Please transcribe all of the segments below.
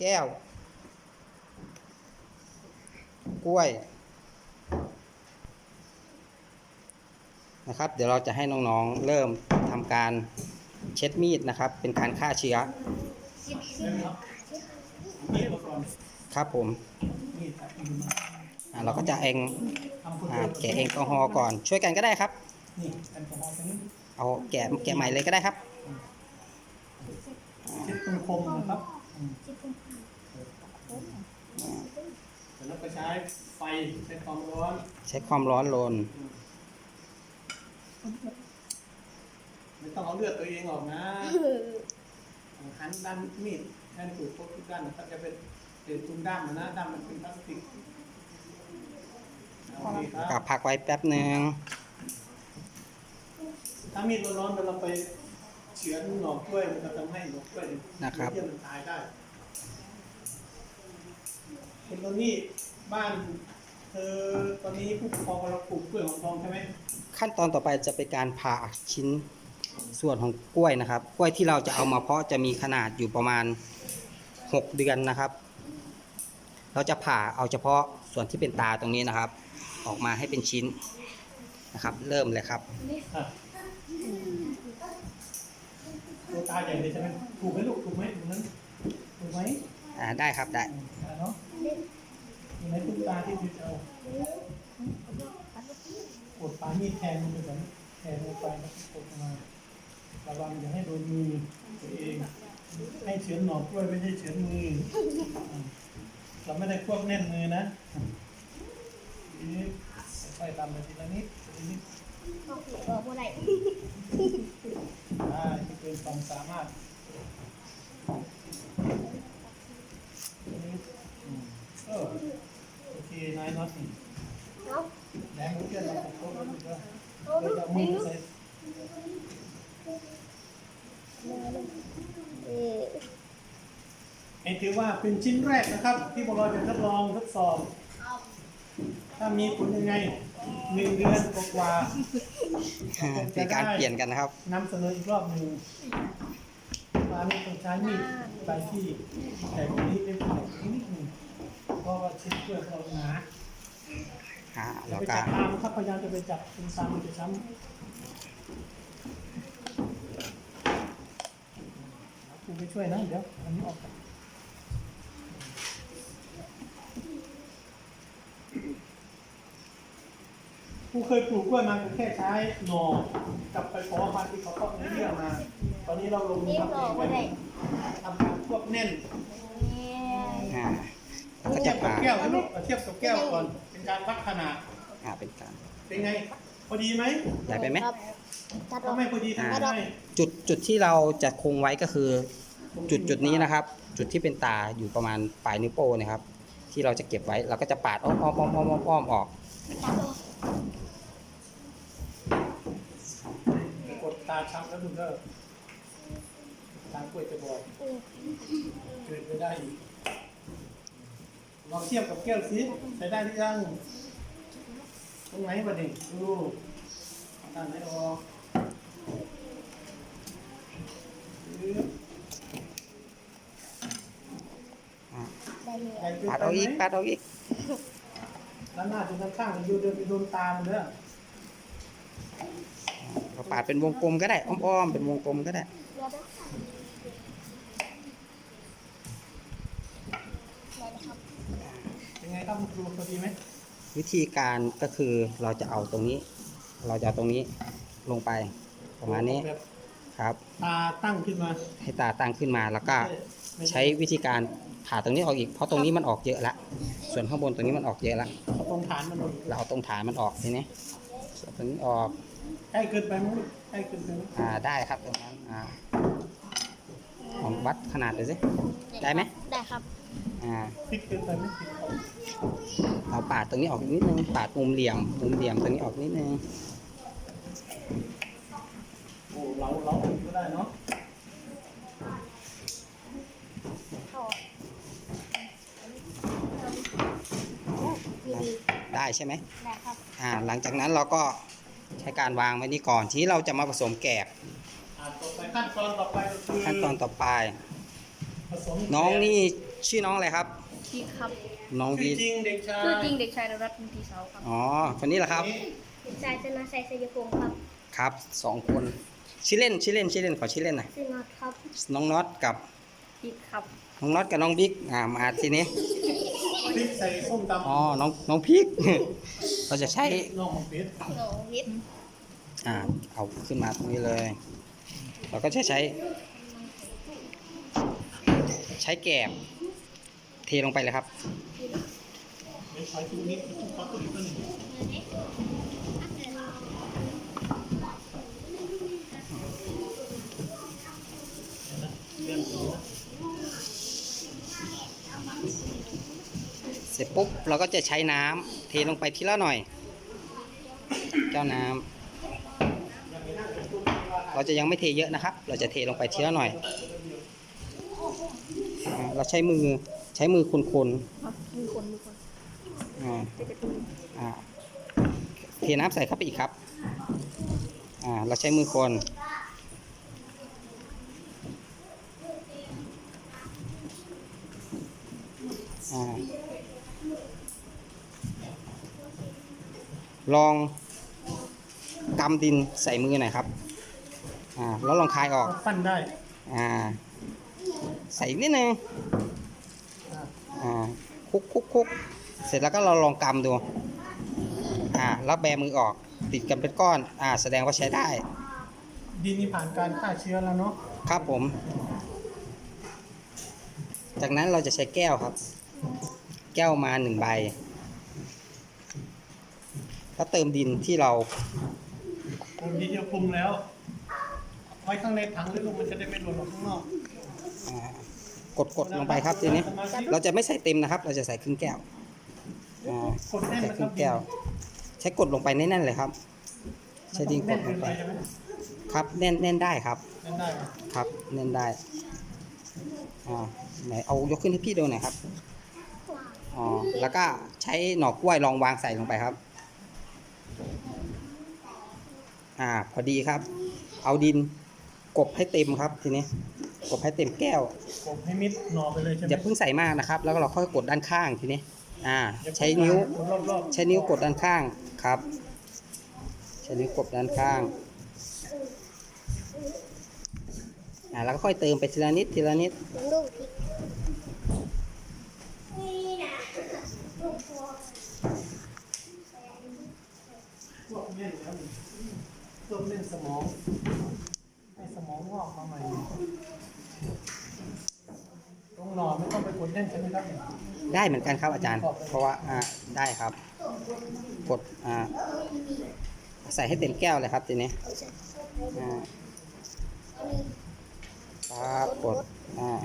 แก้ว กล้วย นะครับ เดี๋ยวเราจะให้น้องๆ เริ่มทำการเช็ดมีดนะครับ เป็นการฆ่าเชื้อนี่อุปกรณ์ครับผมเราก็จะเองแกะแอลกอฮอก่อน ช่วยกันก็ได้ครับเอาแกะแกะใหม่เลยก็ได้ครับเช็ดตรงคมนะครับ แล้วก็ใช้ไฟใช้ความร้อน ใช้ความร้อนรนไม่ต้องเอาเลือดตัวเองออกนะหันด้านมีดแทนถูกพวกทุกด้านนะครับจะเป็นเป็นตุ้มด้ามนะด้ามมันเป็นพลาสติกโอเคคกัรับบพักไว้แป๊บหนึ่งถ้ามีดร้อนๆเราไปเฉือนหน่อกล้วยมันจะทำให้หน่อกล้วยเยื่อมันตายได้ คุณโทนี่บ้านเธอตอนนี้ผู้ปกครองเราปลูกกล้วยหอมทองใช่ไหมขั้นตอนต่อไปจะเป็นการผ่าชิ้นส่วนของกล้วยนะครับ กล้วยที่เราจะเอามาเพาะจะมีขนาดอยู่ประมาณ 6 เดือนนะครับ เราจะผ่าเอาเฉพาะส่วนที่เป็นตาตรงนี้นะครับ ออกมาให้เป็นชิ้นนะครับ เริ่มเลยครับอะตัวตาใหญ่เลยใช่ไหมถูกไหมลูกถูกไหมถูกนั้นถูกไหมอ่าได้ครับได้อ่าเนาะมี ไหมตุ๊กตาที่จะเอากดปามีดแทงมันไปแบบนี้แทงลงไปแล้วก็กดมาระวังอย่าให้โดนมือตัวเอง ให้เฉือนหนอกกล้วยไม่ใช่เฉือนมืออืมเราไม่ได้ควบแน่นมือนะทีนี้ค่อยๆทำไปทีละนิดทีละนิดบอกว่าไรได้ไม่เกินความสามารถทีนี้อืมเออ โอเคนายน็อตนี่เนาะแหลมเพื่อนเราตกโต๊ะมันก็เอาเราลูกจะเอามือใส่เออให้ถือว่าเป็นชิ้นแรกนะครับ ที่พวกเราจะทดลองทดสอบ ถ้ามีผลยังไงหนึ่งเดือนกว่าเป็นการเปลี่ยนกันนะครับนำเสนออีกรอบหนึ่งมานี่ต้องใช้มีดไปที่แต่ตรงนี้เป็นแผลนิดนึง ราะว่าชิ้นเปลือกเราหนาอ่าอย่าแล้วไปก็จับตามครับพยายามจะไปจับเป็นตามมันจะช้ำคุณไปช่วยนะเดี๋ยวอันนี้ออกก่อนผู้เคยปลูกกล้วยมาก็แค่ใช้หน่อกับไปขอพันธุ์ที่เขาต้องเรียกมา ตอนนี้เราลงมือนี่ทำบอกเอว่างไรทำการควบแน่นเนี่ยอ่าแล้ว ก็เทีจะยบกับผ่าแก้วนะลูกเอาเทียบกับแก้วก่อน เป็นการวัดขนาด อ่าเป็นการเป็นไง พอดีไหมใหญ่ไปไหม ครับตัดออถ้าก ไม่พอดีทำไม่ได้จุดจุดที่เราจะคงไว้ก็คือ จุดจุดนี้นะครับ จุดที่เป็นตาอยู่ประมาณปลายนิ้วโป้งนะครับ ที่เราจะเก็บไว้เราก็จะปาดอ้อมอ้อมอ้อมอ้อมอ้อมอ้อมออกตัดออกกดตาช้ำแล้วมึงก็ตากล้วยจะบอดเออเกิดไม่ได้อีก ลองเทียบกับแก้วสิใช้ได้หรือยังตรงไหนประเด็นดูด้านไหนออกปึ๊บอ่าได้เลยใหญ่เกินปาดไปเอาอีกไหมปาดเอาอีกด้านหน้าจนด้านข้างมันโยนเดินไปโดนตามนเด้อเราปาดเป็นวงกลมก็ได้อ้อมอ้อมเป็นวงกลมก็ได้เดี๋ยวนะได้เลยครับ เป็นไง ครับคุณครูพอดีไหมวิธีการก็คือเราจะเอาตรงนี้ เราจะเอาตรงนี้ลงไปประมาณนี้แบบครับ ตาตั้งขึ้นมาให้ตาตั้งขึ้นมาแล้วก็ไม่ใช้วิธีการผ่าตรงนี้ออกอีกเพราะตรงนี้มันออกเยอะละส่วนข้างบนตรงนี้มันออกเยอะละเอาตรงฐานมันลงเราเอาตรงฐานมันออกทีนี้ส่วนตรงนี้ออกใกล้เกินไปมั้งลูกใกล้เกินไปมั้งอ่าได้ครับตรงนั้นอ่า ลองวัดขนาดเลยสิ ได้ไหม ได้ครับ อ่าพลิกเกินไปไหมพลิกออกเอาปาดตรงนี้ออกนิดนึง ปาดมุมเหลี่ยม มุมเหลี่ยมตรงนี้ออกนิดนึง โอ้เราเราอีกก็ได้เนาะเข้าดีดีได้ใช่ไหมได้ครับ อ่า หลังจากนั้นเราก็ใช้การวางไว้นี่ก่อน ที่เราจะมาผสมแกบอ่าต่อไปขั้นตอนต่อไปก็คือ ขั้นตอนต่อไปผสมน้องนี่ชื่อน้องอะไรครับ พี่ครับน้องชื่วีอจริงเด็กชายชื่อจริงเด็กชายนรัตน์มุนทีเสาครับอ๋อคนนี้แหละครับนี่เด็กชายชนะชัยสยพงศ์ครับครับสองคนชื่อเล่นชื่อเล่นชื่อเล่นขอชื่อเล่นหน่อยชื่อน็อตครับน้องน็อตกับพี่ครับน้องน็อตกับน้องบิ๊กอ่ามาทีนี้พริกใส่ส้มตำอ๋อน้องน้องพีกเราจะใช้น้องหมกเป็ดหนูวิทย์อ่าเอาขึ้นมาตรงนี้เลย เราก็จะใช้ใช้แกบเทลงไปเลยครับเสร็จปุ๊บเราก็จะใช้น้ำเทลงไปทีละหน่อยแก้วน้ำเราจะยังไม่เทเยอะนะครับ เราจะเทลงไปทีละหน่อย อ่าเราใช้มือใช้มือคนครับมีคนมีคนๆอ่าจะจะดูอ่าเทน้ำใส่เข้าไปอีกครับอ่าเราใช้มือคนอ่าลองกำดินใส่มือหน่อยครับ อ่า แล้วลองคายออก ปั้นได้ อ่า ใส่อีกนิดนึงอ่าอ่าคลุกคลุกคลุกเสร็จแล้วก็เราลองกำดูอ่าแล้วแบมือออกติดกันเป็นก้อนอ่าแสดงว่าใช้ได้ ดินนี่ผ่านการฆ่าเชื้อแล้วเนาะครับผม จากนั้นเราจะใช้แก้วครับ แก้วมาหนึ่งใบ แล้วเติมดินที่เราผมดินจะปรุงแล้ว ไว้ข้างในถังหรือลูกมันจะได้ไม่หล่นออกข้างนอก อ่า กดกดลงไปครับทีนี้ เราจะไม่ใส่เต็มนะครับ เราจะใส่ครึ่งแก้วอ่ากดแน่นใส่ครึ่งแก้ว ใช้กดลงไปแน่นๆเลยครับ ใช้ดินกดลงไป ครับแน่นแน่นได้ครับครับเล่นได้อ่าไหนเอายกขึ้นให้พี่ดูหน่อยครับอ๋อแล้วก็ใช้หน่อกล้วยลองวางใส่ลงไปครับ อ่า พอดีครับ เอาดินกบให้เต็มครับทีนี้ กบให้เต็มแก้ว กบให้มิดหนอไปเลยใช่ไหมอย่าเพิ่งใส่มากนะครับ แล้วก็เราค่อยกดด้านข้างทีนี้อ่า ใช้นิ้วรอบๆใช้นิ้วกดด้านข้างครับ ใช้นิ้วกดด้านข้างอ่าแล้วก็ค่อยเติมไปทีละนิดทีละนิดยังดูพริกพวกเล่นแล้วพวกเล่นสมองให้สมองงอกมาใหม่ตรงหนอนไม่ต้องไปกดเล่น ใช่ไหมครับได้เหมือนกันครับอาจารย์ เพราะว่าอ่าได้ครับ กดอ่าใส่ให้เต็มแก้วเลยครับทีนี้อ่าครับกดอ่า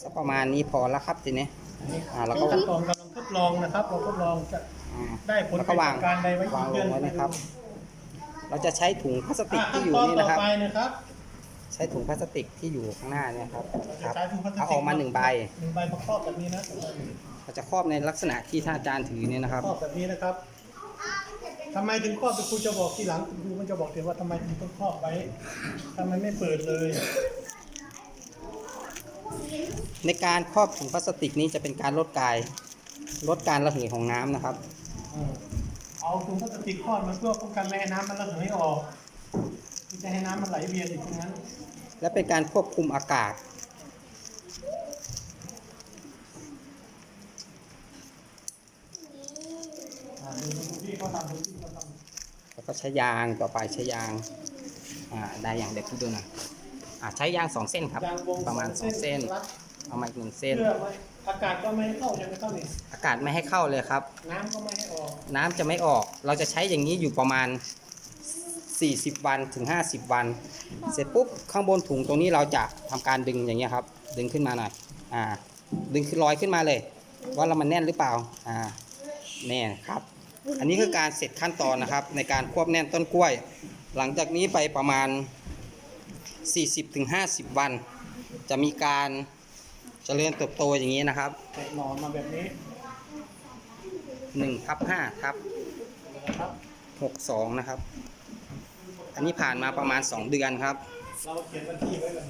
สักประมาณนี้พอแล้วครับทีนี้อ่าแล้วก็ขั้นตอนกำลังทดลองนะครับเราทดลองจะอ่าได้ผลแล้วก็วางเป็นการใดไว้วางกี่ลเดือนงไว้นะครับ เราจะใช้ถุงพลาสติกอะที่ขั้นอยู่ตอนนี่ต่อนะครับไปนะครับ ใช้ถุงพลาสติกที่อยู่ข้างหน้าเนี่ยครับ ครับใช้ถุงพลาสติเอาออกมาหนึ่งใบหนึ่งใบประกอบแบบนี้นะเราจะครอบในลักษณะที่ท่านอาจารย์ถือเนี่ยนะครับครอบแบบนี้นะครับทำไมถึงครอบเป็นครูจะบอกทีหลังครูมันจะบอกเดี๋ยวว่าทำไมถึงต้องครอบไว้ทำไมไม่เปิดเลย ในการครอบถุงพลาสติกนี้จะเป็นการลดกายลดการระเหยของน้ำนะครับอืมเอาถุงพลาสติกครอบมันเพื่อป้องกันไม่ให้น้ำมันระเหยออกไม่จะให้น้ำมันไหลเวียนอยู่ตรงนั้น และเป็นการควบคุมอากาศ อ่าดูดูพี่เขาทำดูพี่เขาท แล้วก็ใช้ยางต่อไปใช้ยางอ่าได้อย่างเด็กที่ดูหน่อยอ่าใช้ยางสองเส้นครับำยางวงประมาณสองเส้นรัดเอามาอีกหนึ่งเส้นเพื่อไม่อากาศก็ไม่ให้เข้าใช่ไหมครับนี่อากาศไม่ให้เข้าเลยครับ น้ำก็ไม่ให้ออกน้ำจะไม่ออก เราจะใช้อย่างนี้อยู่ประมาณ 40 วันถึง 50 วัน เสร็จปุ๊บข้างบนถุงตรงนี้เราจะทำการดึงอย่างเงี้ยครับ ดึงขึ้นมาหน่อย อ่า ดึงขึ้นลอยขึ้นมาเลย ว่าเรามันแน่นหรือเปล่า อ่า แน่ครับ อันนี้คือการเสร็จขั้นตอนนะครับ ในการควบแน่นต้นกล้วย หลังจากนี้ไปประมาณ 40-50 วัน จะมีการเจริญเติบโตอย่างนี้นะครับแตะหนอนมาแบบนี้1ทับ5ทับนะครับ62 นะครับ อันนี้ผ่านมาประมาณ 2 เดือนครับเราเขียนวันที่ไว้เลย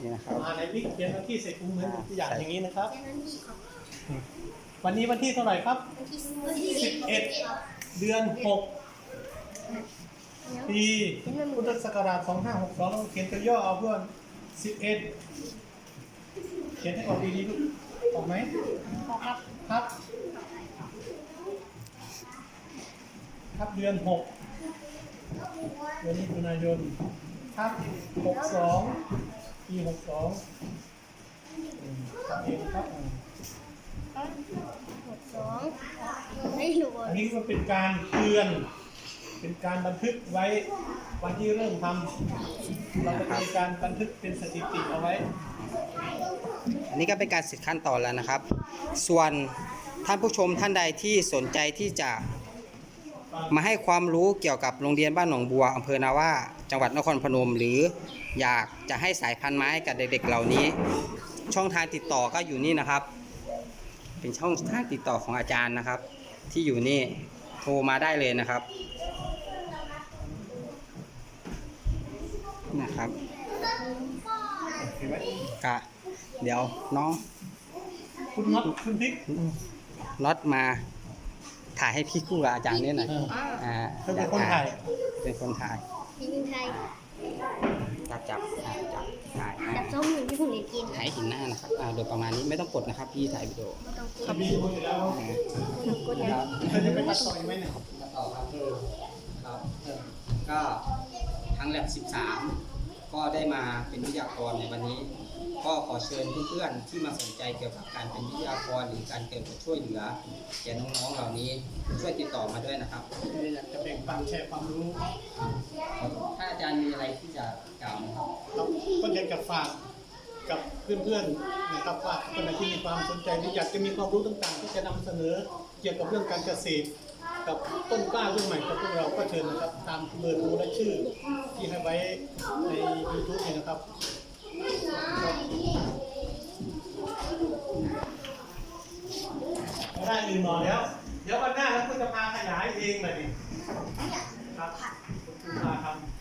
นี่นะครับอ่าในวิกเขียนวันที่ใส่ถุงเหมือนตัวอย่างอย่างนี้นะครับแค่นั้นพี่ครับ วันนี้วันที่เท่าไหร่ครับวันที่สิบเอ็ดเดือนหกปีพุทธศักราช2562เราเขียนตัวย่อเอาเพื่อน 11 เขียนให้ออกดีๆลูกออกไหมออกครับ ครับ ครับเดือนหกเดือนมิถุนายน ครับหกสองปีหกสองครับเองครับ สองไม่รู้อันนี้ก็เป็นการเตือน เป็นการบันทึกไว้วันที่เริ่มทำเราจะมีการบันทึกเป็นสถิติเอาไว้ อันนี้ก็เป็นการเสร็จขั้นตอนแล้วนะครับ ส่วนท่านผู้ชมท่านใดที่สนใจที่จะมาให้ความรู้เกี่ยวกับโรงเรียนบ้านหนองบัวอำเภอนาว่าจังหวัดนครพนม หรืออยากจะให้สายพันธุ์ไม้กับเด็กๆเหล่านี้ ช่องทางติดต่อก็อยู่นี่นะครับ เป็นช่องทางติดต่อของอาจารย์นะครับ ที่อยู่นี่โทรมาได้เลยนะครับนะครับเห็นไหมกะเดี๋ยวน้องคุณน็อตคุณพิกน็อตมาถ่ายให้พี่คู่กับอาจารย์เนี่ยหน่อยเอออ่าเธอเป็นคนถ่ายเป็นคนถ่ายพี่ยิงไทยจับจับอ่าจับถ่ายให้ จับส้มหนึ่งที่ผมเรียนกินถ่ายให้เห็นหน้านะครับอ่าโดยประมาณนี้ไม่ต้องกดนะครับ พี่ถ่ายวิดีโอไม่ต้องกจะดมีคนอยู่แล้วอ่ากดอคย่ารับเธอจะไปตัดต่ออีกไหมเนี่ยมาต่อครับครับก็ทั้งแลบ13 ก็ได้มาเป็นวิทยากรในวันนี้ ก็ขอเชิญเพื่อนๆที่มาสนใจเกี่ยวกับการเป็นวิทยากรหรือการเกิดช่วยเหลือแก่น้องๆเหล่านี้ช่วยติดต่อมาด้วยนะครับอยากจะแบ่งปันแชร์ความรู้ถ้าอาจารย์มีอะไรที่จะกล่าวนะครับครับ ก็อยากจะฝากกับเพื่อนๆนะครับว่าคนไหนที่มีความสนใจหรืออยากจะมีความรู้ต่างๆ ที่จะนำเสนอเกี่ยวกับเรื่องการเกษตร กับต้นกล้ารุ่นใหม่กับพวกเราก็เชิญนะครับ ตามเบอร์โทรและชื่อที่ให้ไว้ใน YouTube นี่นะครับได้หนึ่งหน่อแล้ว เดี๋ยววันหน้าเราก็จะพาขยายเองเลยครับคุณครูพาทำ